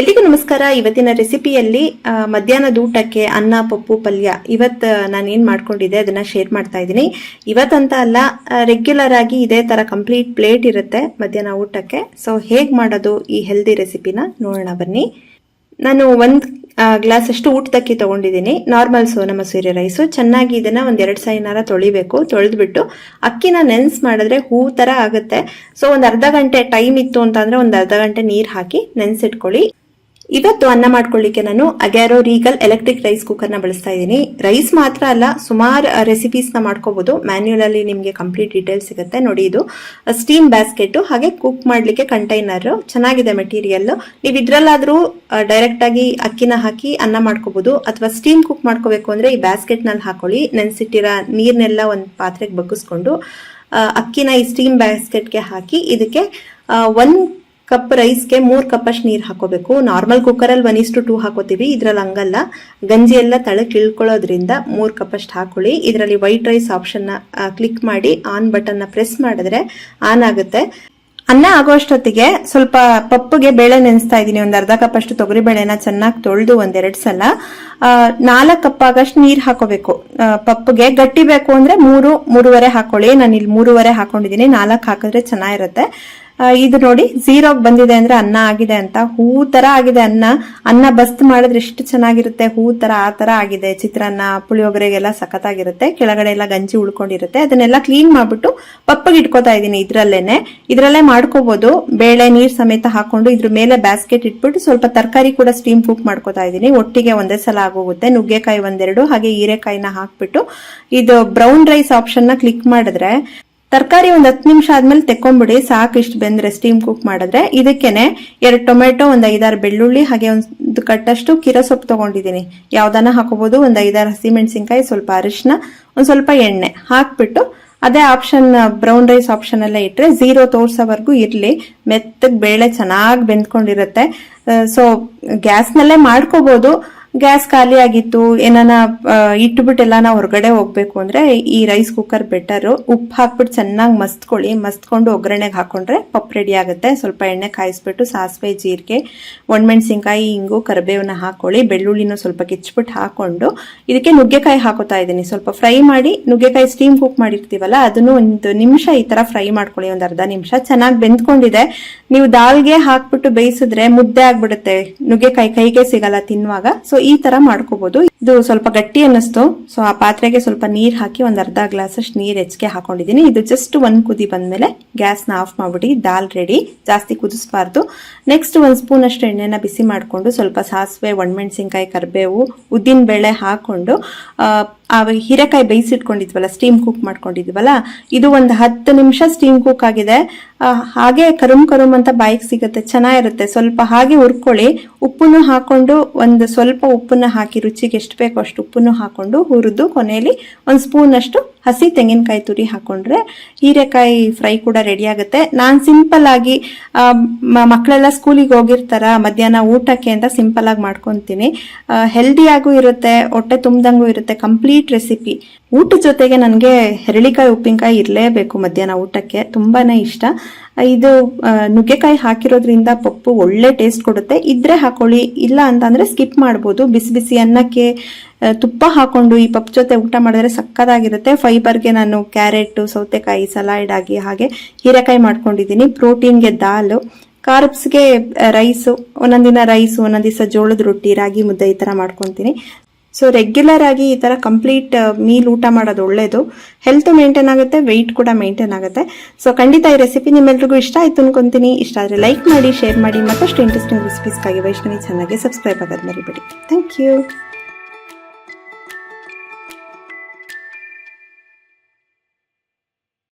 ಎಲ್ರಿಗೂ ನಮಸ್ಕಾರ. ಇವತ್ತಿನ ರೆಸಿಪಿಯಲ್ಲಿ ಮಧ್ಯಾಹ್ನದ ಊಟಕ್ಕೆ ಅನ್ನ, ಪಪ್ಪು, ಪಲ್ಯ ಇವತ್ತು ನಾನು ಏನು ಮಾಡ್ಕೊಂಡಿದ್ದೆ ಅದನ್ನ ಶೇರ್ ಮಾಡ್ತಾ ಇದ್ದೀನಿ. ಇವತ್ತಂತ ಅಲ್ಲ ರೆಗ್ಯುಲರ್ ಆಗಿ ಇದೇ ಥರ ಕಂಪ್ಲೀಟ್ ಪ್ಲೇಟ್ ಇರುತ್ತೆ ಮಧ್ಯಾಹ್ನ ಊಟಕ್ಕೆ. ಸೊ ಹೇಗೆ ಮಾಡೋದು ಈ ಹೆಲ್ದಿ ರೆಸಿಪಿನ ನೋಡೋಣ ಬನ್ನಿ. ನಾನು ಒಂದು ಗ್ಲಾಸ್ ಅಷ್ಟು ಊಟದಕ್ಕಿ ತೊಗೊಂಡಿದ್ದೀನಿ. ನಾರ್ಮಲ್ ಸೋನಾ ಮಸೂರಿ ರೈಸು ಚೆನ್ನಾಗಿ ಇದನ್ನ ಒಂದು ಎರಡು ಸೈನಾರ ತೊಳಿಬೇಕು. ತೊಳೆದ್ಬಿಟ್ಟು ಅಕ್ಕಿನ ನೆನ್ಸ್ ಮಾಡಿದ್ರೆ ಹೂ ಥರ ಆಗುತ್ತೆ. ಸೊ ಒಂದು ಅರ್ಧ ಗಂಟೆ ಟೈಮ್ ಇತ್ತು ಅಂತಂದ್ರೆ ಒಂದು ಅರ್ಧ ಗಂಟೆ ನೀರು ಹಾಕಿ ನೆನ್ಸಿಟ್ಕೊಳ್ಳಿ. ಇವತ್ತು ಅನ್ನ ಮಾಡ್ಕೊಳ್ಳಿಕ್ಕೆ ನಾನು ಅಗ್ಯಾರೋ ರೀಗಲ್ ಎಲೆಕ್ಟ್ರಿಕ್ ರೈಸ್ ಕುಕ್ಕರ್ನ ಬಳಸ್ತಾ ಇದ್ದೀನಿ. ರೈಸ್ ಮಾತ್ರ ಅಲ್ಲ, ಸುಮಾರು ರೆಸಿಪೀಸ್ನ ಮಾಡ್ಕೋಬಹುದು ಅಲ್ಲಿ ನಿಮಗೆ ಕಂಪ್ಲೀಟ್ ಡೀಟೇಲ್ಸ್ ಸಿಗುತ್ತೆ. ನೋಡಿ ಇದು ಸ್ಟೀಮ್ ಬ್ಯಾಸ್ಕೆಟ್ ಹಾಗೆ ಕುಕ್ ಮಾಡಲಿಕ್ಕೆ ಕಂಟೈನರ್ ಚೆನ್ನಾಗಿದೆ ಮೆಟೀರಿಯಲ್ ನೀವು ಇದರಲ್ಲಾದರೂ ಡೈರೆಕ್ಟ್ ಆಗಿ ಅಕ್ಕಿನ ಹಾಕಿ ಅನ್ನ ಮಾಡ್ಕೋಬಹುದು ಅಥವಾ ಸ್ಟೀಮ್ ಕುಕ್ ಮಾಡ್ಕೋಬೇಕು ಅಂದ್ರೆ ಈ ಬ್ಯಾಸ್ಕೆಟ್ನಲ್ಲಿ ಹಾಕೊಳ್ಳಿ. ನೆನ್ಸಿಟ್ಟಿರೋ ನೀರ್ನೆಲ್ಲ ಒಂದು ಪಾತ್ರೆಗೆ ಬಗ್ಗಿಸ್ಕೊಂಡು ಅಕ್ಕಿನ ಈ ಸ್ಟೀಮ್ ಬ್ಯಾಸ್ಕೆಟ್ಗೆ ಹಾಕಿ, ಇದಕ್ಕೆ ಒಂದ್ ಕಪ್ ರೈಸ್ಗೆ ಮೂರು ಕಪ್ ಅಷ್ಟು ನೀರು ಹಾಕೋಬೇಕು. ನಾರ್ಮಲ್ ಕುಕ್ಕರಲ್ಲಿ ಒನ್ ಇಷ್ಟು ಟೂ ಹಾಕೋತೀವಿ. ಇದರಲ್ಲಿ ಹಂಗಲ್ಲ. ಗಂಜಿ ಎಲ್ಲ ತಳಕ್ಕೆ ಇಳ್ಕೊಳ್ಳೋದ್ರಿಂದ ಮೂರು ಕಪ್ ಅಷ್ಟು ಹಾಕೊಳ್ಳಿ. ಇದರಲ್ಲಿ ವೈಟ್ ರೈಸ್ ಆಪ್ಷನ್ ಕ್ಲಿಕ್ ಮಾಡಿ ಆನ್ ಬಟನ್ನ ಪ್ರೆಸ್ ಮಾಡಿದ್ರೆ ಆನ್ ಆಗುತ್ತೆ. ಅನ್ನ ಆಗೋಷ್ಟೊತ್ತಿಗೆ ಸ್ವಲ್ಪ ಪಪ್ಪುಗೆ ಬೇಳೆ ನೆನೆಸ್ತಾ ಇದ್ದೀನಿ. ಒಂದು ಅರ್ಧ ಕಪ್ ಅಷ್ಟು ತೊಗರಿ ಬೇಳೆನ ಚೆನ್ನಾಗಿ ತೊಳೆದು ಒಂದೆರಡು ಸಲ. ನಾಲ್ಕು ಕಪ್ ಆಗಷ್ಟು ನೀರು ಹಾಕೋಬೇಕು. ಪಪ್ಪುಗೆ ಗಟ್ಟಿ ಬೇಕು ಅಂದ್ರೆ ಮೂರು, ಮೂರುವರೆ ಹಾಕೊಳ್ಳಿ. ನಾನು ಇಲ್ಲಿ ಮೂರುವರೆ ಹಾಕೊಂಡಿದ್ದೀನಿ ನಾಲ್ಕು ಹಾಕಿದ್ರೆ ಚೆನ್ನಾಗಿರುತ್ತೆ. ಇದು ನೋಡಿ ಝೀರೋಗ್ ಬಂದಿದೆ ಅಂದ್ರೆ ಅನ್ನ ಆಗಿದೆ ಅಂತ. ಹೂ ತರ ಆಗಿದೆ ಅನ್ನ. ಅನ್ನ ಬಸ್ತ್ ಮಾಡಿದ್ರೆ ಎಷ್ಟು ಚೆನ್ನಾಗಿರುತ್ತೆ? ಹೂ ತರ, ಆ ತರ ಆಗಿದೆ. ಚಿತ್ರಾನ್ನ, ಪುಳಿಯೋಗರೆಗೆಲ್ಲ ಸಖತ್ತಾಗಿರುತ್ತೆ. ಕೆಳಗಡೆ ಎಲ್ಲ ಗಂಜಿ ಉಳ್ಕೊಂಡಿರುತ್ತೆ. ಅದನ್ನೆಲ್ಲ ಕ್ಲೀನ್ ಮಾಡ್ಬಿಟ್ಟು ಪಪ್ಪಗೆ ಇಟ್ಕೋತಾ ಇದ್ದೀನಿ ಇದ್ರಲ್ಲೇನೆ. ಇದ್ರಲ್ಲೇ ಮಾಡ್ಕೋಬಹುದು ಬೇಳೆ, ನೀರ್ ಸಮೇತ ಹಾಕೊಂಡು ಇದ್ರ ಮೇಲೆ ಬ್ಯಾಸ್ಕೆಟ್ ಇಟ್ಬಿಟ್ಟು ಸ್ವಲ್ಪ ತರಕಾರಿ ಕೂಡ ಸ್ಟೀಮ್ ಕುಕ್ ಮಾಡ್ಕೋತಾ ಇದ್ದೀನಿ. ಒಟ್ಟಿಗೆ ಒಂದೇ ಸಲ ಆಗೋಗುತ್ತೆ. ನುಗ್ಗೆಕಾಯಿ ಒಂದೆರಡು, ಹಾಗೆ ಹೀರೆಕಾಯಿನ ಹಾಕ್ಬಿಟ್ಟು ಇದು ಬ್ರೌನ್ ರೈಸ್ ಆಪ್ಷನ್ನ ಕ್ಲಿಕ್ ಮಾಡಿದ್ರೆ ತರಕಾರಿ ಒಂದ್ ಹತ್ತು ನಿಮಿಷ ಆದ್ಮೇಲೆ ತೆಕ್ಕೊಂಡ್ಬಿಡಿ ಸಾಕು ಇಷ್ಟು ಬೆಂದ್ರೆ ಸ್ಟೀಮ್ ಕುಕ್ ಮಾಡಿದ್ರೆ. ಇದಕ್ಕೇನೆ ಎರಡು ಟೊಮೆಟೊ, ಒಂದ್ ಐದಾರು ಬೆಳ್ಳುಳ್ಳಿ, ಹಾಗೆ ಒಂದು ಕಟ್ಟಷ್ಟು ಕಿರ ಸೊಪ್ಪು ತಗೊಂಡಿದ್ದೀನಿ. ಯಾವ್ದಾನ ಹಾಕೋಬಹುದು ಒಂದ್ ಐದಾರು ಹಸಿಮೆಣಸಿನ್ಕಾಯಿ, ಸ್ವಲ್ಪ ಅರಿಶಿನ ಒಂದ್ ಸ್ವಲ್ಪ ಎಣ್ಣೆ ಹಾಕ್ಬಿಟ್ಟು ಅದೇ ಆಪ್ಷನ್ ಬ್ರೌನ್ ರೈಸ್ ಆಪ್ಷನ್ ಎಲ್ಲ ಇಟ್ರೆ ಝೀರೋ ತೋರ್ಸೋವರೆಗೂ ಇರ್ಲಿ. ಮೆತ್ತಗೆ ಬೇಳೆ ಚೆನ್ನಾಗಿ ಬೆಂದ್ಕೊಂಡಿರುತ್ತೆ. ಸೊ ಗ್ಯಾಸ್ನಲ್ಲೇ ಮಾಡ್ಕೋಬಹುದು ಗ್ಯಾಸ್ ಖಾಲಿಯಾಗಿತ್ತು ಏನಾನ ಇಟ್ಬಿಟ್ಟು ಎಲ್ಲ ನಾವು ಹೊರಗಡೆ ಹೋಗ್ಬೇಕು ಅಂದ್ರೆ ಈ ರೈಸ್ ಕುಕ್ಕರ್ ಬೆಟರು ಉಪ್ಪು ಹಾಕ್ಬಿಟ್ಟು ಚೆನ್ನಾಗಿ ಮಸ್ತ್ಕೊಳ್ಳಿ. ಮಸ್ತ್ಕೊಂಡು ಒಗ್ಗರಣೆಗೆ ಹಾಕೊಂಡ್ರೆ ಪಪ್ ರೆಡಿ ಆಗುತ್ತೆ. ಸ್ವಲ್ಪ ಎಣ್ಣೆ ಕಾಯಿಸ್ಬಿಟ್ಟು ಸಾಸಿವೆ, ಜೀರಿಗೆ, ಒಣಮೆಣಸಿನ್ಕಾಯಿ ಹಿಂಗು ಕರಿಬೇವನ್ನ ಹಾಕೊಳ್ಳಿ. ಬೆಳ್ಳುಳ್ಳಿನ ಸ್ವಲ್ಪ ಕಿಚ್ಬಿಟ್ಟು ಹಾಕೊಂಡು ಇದಕ್ಕೆ ನುಗ್ಗೆಕಾಯಿ ಹಾಕೋತಾ ಇದ್ದೀನಿ. ಸ್ವಲ್ಪ ಫ್ರೈ ಮಾಡಿ, ನುಗ್ಗೆಕಾಯಿ ಸ್ಟೀಮ್ ಕುಕ್ ಮಾಡಿರ್ತೀವಲ್ಲ, ಅದನ್ನು ಒಂದು ನಿಮಿಷ ಈ ತರ ಫ್ರೈ ಮಾಡ್ಕೊಳ್ಳಿ, ಒಂದು ಅರ್ಧ ನಿಮಿಷ. ಚೆನ್ನಾಗಿ ಬೆಂದ್ಕೊಂಡಿದೆ. ನೀವು ದಾಲ್ಗೆ ಹಾಕ್ಬಿಟ್ಟು ಬೇಯಿಸಿದ್ರೆ ಮುದ್ದೆ ಆಗ್ಬಿಡುತ್ತೆ. ನುಗ್ಗೆಕಾಯಿ ಕೈಗೆ ಸಿಗಲ್ಲ ತಿನ್ನುವಾಗ. ಸೊ ಈ ತರ ಮಾಡ್ಕೋಬಹುದು ಇದು ಸ್ವಲ್ಪ ಗಟ್ಟಿ ಅನ್ನಿಸ್ತು. ಸೊ ಆ ಪಾತ್ರೆಗೆ ಸ್ವಲ್ಪ ನೀರ್ ಹಾಕಿ ಒಂದ್ ಅರ್ಧ ಗ್ಲಾಸ್ ಅಷ್ಟು ನೀರ್ ಹೆಚ್ಚಿಗೆ ಹಾಕೊಂಡಿದೀನಿ ಇದು ಜಸ್ಟ್ ಒಂದ್ ಕುದಿ ಬಂದ್ಮೇಲೆ ಗ್ಯಾಸ್ನ ಆಫ್ ಮಾಡ್ಬಿಡಿ. ದಾಲ್ ರೆಡಿ ಜಾಸ್ತಿ ಕುದಿಸ್ಬಾರ್ದು. ನೆಕ್ಸ್ಟ್ ಒಂದ್ ಸ್ಪೂನ್ ಅಷ್ಟು ಎಣ್ಣೆನ ಬಿಸಿ ಮಾಡ್ಕೊಂಡು ಸ್ವಲ್ಪ ಸಾಸಿವೆ, ಒಣಮೆಣಸಿನ್ಕಾಯಿ, ಕರಿಬೇವು ಉದ್ದಿನ ಬೇಳೆ ಹಾಕೊಂಡು ಆ, ಹೀರೆಕಾಯಿ ಬೇಯಿಸಿಟ್ಕೊಂಡಿದ್ವಲ್ಲ ಸ್ಟೀಮ್ ಕುಕ್ ಮಾಡ್ಕೊಂಡಿದ್ವಲ್ಲ ಇದು ಒಂದು ಹತ್ತು ನಿಮಿಷ ಸ್ಟೀಮ್ ಕುಕ್ ಆಗಿದೆ. ಹಾಗೆ ಕರುಮ್ ಕರುಮ್ ಅಂತ ಬಾಯಿಗೆ ಸಿಗುತ್ತೆ ಚೆನ್ನಾಗಿರುತ್ತೆ. ಸ್ವಲ್ಪ ಹಾಗೆ ಹುರ್ಕೊಳ್ಳಿ. ಉಪ್ಪನ್ನು ಹಾಕೊಂಡು ಒಂದು ಸ್ವಲ್ಪ ಉಪ್ಪನ್ನ ಹಾಕಿ ರುಚಿಗೆ ಎಷ್ಟು ಬೇಕೋ ಅಷ್ಟು ಉಪ್ಪನ್ನು ಹಾಕೊಂಡು ಹುರಿದು ಕೊನೆಯಲ್ಲಿ ಒಂದು ಸ್ಪೂನ್ ಅಷ್ಟು ಹಸಿ ತೆಂಗಿನಕಾಯಿ ತುರಿ ಹಾಕೊಂಡ್ರೆ ಹೀರೆಕಾಯಿ ಫ್ರೈ ಕೂಡ ರೆಡಿ ಆಗುತ್ತೆ. ನಾನು ಸಿಂಪಲ್ ಆಗಿ ಮಕ್ಕಳೆಲ್ಲ ಸ್ಕೂಲಿಗೆ ಹೋಗಿರ್ತಾರ, ಮಧ್ಯಾಹ್ನ ಊಟಕ್ಕೆ ಅಂತ ಸಿಂಪಲ್ ಆಗಿ ಮಾಡ್ಕೊಂತೀನಿ. ಹೆಲ್ದಿಯಾಗೂ ಇರುತ್ತೆ, ಹೊಟ್ಟೆ ತುಂಬ್ದಂಗೂ ಇರುತ್ತೆ ಕಂಪ್ಲೀಟ್ ರೆಸಿಪಿ ಊಟದ ಜೊತೆಗೆ ನನಗೆ ಹೆರಳಿಕಾಯಿ, ಉಪ್ಪಿನಕಾಯಿ ಇರಲೇಬೇಕು ಮಧ್ಯಾಹ್ನ ಊಟಕ್ಕೆ, ತುಂಬಾನೇ ಇಷ್ಟ. ಇದು ನುಗ್ಗೆಕಾಯಿ ಹಾಕಿರೋದ್ರಿಂದ ಪಪ್ಪು ಒಳ್ಳೆ ಟೇಸ್ಟ್ ಕೊಡುತ್ತೆ. ಇದ್ರೆ ಹಾಕೊಳ್ಳಿ, ಇಲ್ಲ ಅಂತಂದ್ರೆ ಸ್ಕಿಪ್ ಮಾಡ್ಬೋದು. ಬಿಸಿ ಬಿಸಿ ಅನ್ನಕ್ಕೆ ತುಪ್ಪ ಹಾಕೊಂಡು ಈ ಪಪ್ ಜೊತೆ ಊಟ ಮಾಡಿದ್ರೆ ಸಕ್ಕತ್ತಾಗಿರುತ್ತೆ. ಫೈಬರ್ಗೆ ನಾನು ಕ್ಯಾರೆಟ್ ಸೌತೆಕಾಯಿ ಸಲಾಡ್ ಆಗಿ ಹಾಗೆ ಹೀರೆಕಾಯಿ ಮಾಡ್ಕೊಂಡಿದ್ದೀನಿ. ಪ್ರೋಟೀನ್ಗೆ ದಾಲು. ಕಾರ್ಬ್ಸ್ಗೆ ರೈಸು ಒಂದೊಂದಿನ ದಿನ ರೈಸ್ ಒಂದೊಂದ್ ದಿವಸ ಜೋಳದ ರೊಟ್ಟಿ, ರಾಗಿ ಮುದ್ದೆ ಈ ಥರ ಮಾಡ್ಕೊತೀನಿ. ಸೊ ರೆಗ್ಯುಲರ್ ಆಗಿ ಈ ಥರ ಕಂಪ್ಲೀಟ್ ಮೀಲ್ ಊಟ ಮಾಡೋದು ಒಳ್ಳೇದು. ಹೆಲ್ತ್ ಮೇಂಟೈನ್ ಆಗುತ್ತೆ ವೆಯ್ಟ್ ಕೂಡ ಮೇಂಟೈನ್ ಆಗುತ್ತೆ. ಸೊ ಖಂಡಿತ ಈ ರೆಸಿಪಿ ನಿಮ್ಮೆಲ್ರಿಗೂ ಇಷ್ಟ ಆಯ್ತು ಅನ್ಕೊಂತೀನಿ. ಇಷ್ಟ ಆದರೆ ಲೈಕ್ ಮಾಡಿ ಶೇರ್ ಮಾಡಿ. ಮತ್ತಷ್ಟು ಇಂಟ್ರೆಸ್ಟಿಂಗ್ ರೆಸಿಪೀಸ್ಗಾಗಿ ವೈಷ್ಣವಿ ಚೆನ್ನಾಗಿ ಸಬ್ಸ್ಕ್ರೈಬ್ ಆಗೋದು ಮರಿಬೇಡಿ. Thank you